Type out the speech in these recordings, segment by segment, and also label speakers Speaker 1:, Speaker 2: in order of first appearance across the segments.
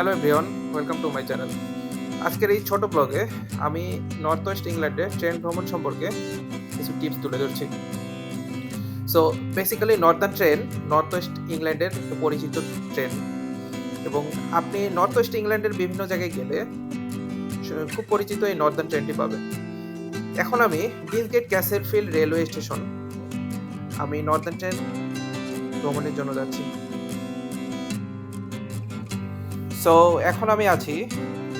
Speaker 1: Hello everyone, welcome to my channel. আজকের এই ছোট ব্লগে আমি নর্থ ওয়েস্ট ইংল্যান্ডে ট্রেন ভ্রমণ সম্পর্কে কিছু টিপস তুলে ধরছি। So basically northern train north west ইংল্যান্ডের পরিচিত ট্রেন এবং আপনি নর্থ ওয়েস্ট ইংল্যান্ডের বিভিন্ন জায়গায় গেলে খুব পরিচিত এই নর্দার্ন ট্রেনটি পাবেন। এখন আমি ডিসগেট ক্যাসেলফিল্ড রেলওয়ে স্টেশন আমি নর্দার্ন ট্রেন ভ্রমণের জন্য যাচ্ছি। সো এখন আমি আছি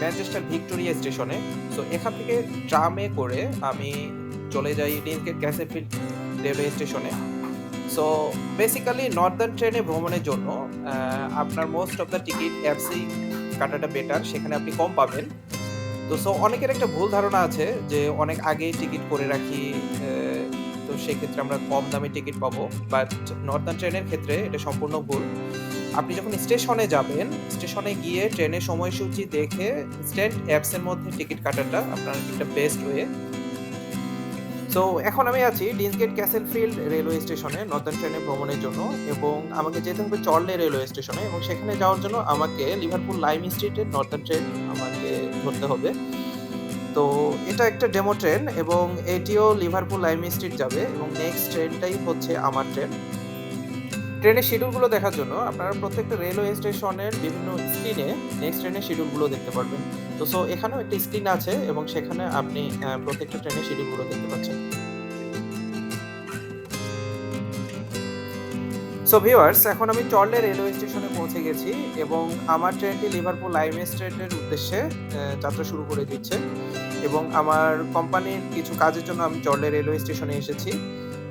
Speaker 1: ম্যানচেস্টার ভিক্টোরিয়া স্টেশনে সো এখান থেকে ট্রামে করে আমি চলে যাই ডিনগেট ক্যাসেফিল্ড রেলওয়ে স্টেশনে সো বেসিক্যালি নর্দার্ন ট্রেনে ভ্রমণের জন্য আপনার মোস্ট অফ দ্য টিকিট অ্যাপসি কাটাটা বেটার সেখানে আপনি কম পাবেন। তো সো অনেকের একটা ভুল ধারণা আছে যে অনেক আগেই টিকিট করে রাখি তো সেক্ষেত্রে আমরা কম দামে টিকিট পাবো। বাট নর্দার্ন ট্রেনের ক্ষেত্রে এটা সম্পূর্ণ ভুল। আপনি যখন স্টেশনে যাবেন, স্টেশনে গিয়ে ট্রেনের সময়সূচি দেখে ইনস্ট্যান্ট অ্যাপসের মধ্যে টিকিট কাটাটা আপনার একটা বেস্ট ওয়ে। সো এখন আমি আছি ডিনসগেট ক্যাসেল ফিল্ড রেলওয়ে স্টেশনে, নর্দার্ন ট্রেনে ভ্রমণের জন্য এবং আমাকে যেতে হবে চর্লে রেলওয়ে স্টেশনে এবং সেখানে যাওয়ার জন্য আমাকে লিভারপুল লাইম স্ট্রিটের নর্দার্ন ট্রেন আমাকে ধরতে হবে। তো, এটা একটা ডেমো ট্রেন এবং এটিও লিভারপুল লাইম স্ট্রিট যাবে এবং নেক্সট ট্রেনটাই হচ্ছে আমার ট্রেন। ট্রেনের শিডিউলগুলো দেখার জন্য আপনারা প্রত্যেকটা রেলওয়ে স্টেশনের বিভিন্ন স্ক্রিনে নেক্সট ট্রেনের শিডিউলগুলো দেখতে পারবেন। তো সো এখানেও একটা স্ক্রিন আছে এবং সেখানে আপনি প্রত্যেকটা ট্রেনের শিডিউলগুলো দেখতে পাচ্ছেন। সো ভিউয়ার্স এখন আমি চর্লে রেলওয়ে স্টেশনে পৌঁছে গেছি এবং আমার ট্রেনটি লিভারপুল লাইম স্টেটের উদ্দেশ্যে যাত্রা শুরু করে দিচ্ছে এবং আমার কোম্পানির কিছু কাজের জন্য আমি চর্লে রেলওয়ে স্টেশনে এসেছি।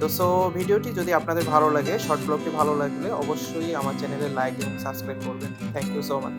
Speaker 1: তো সো ভিডিওটি যদি আপনাদের ভালো লাগে শর্ট ব্লগটি ভালো লাগলে অবশ্যই আমার চ্যানেলে লাইক এবং সাবস্ক্রাইব করবেন। Thank you so much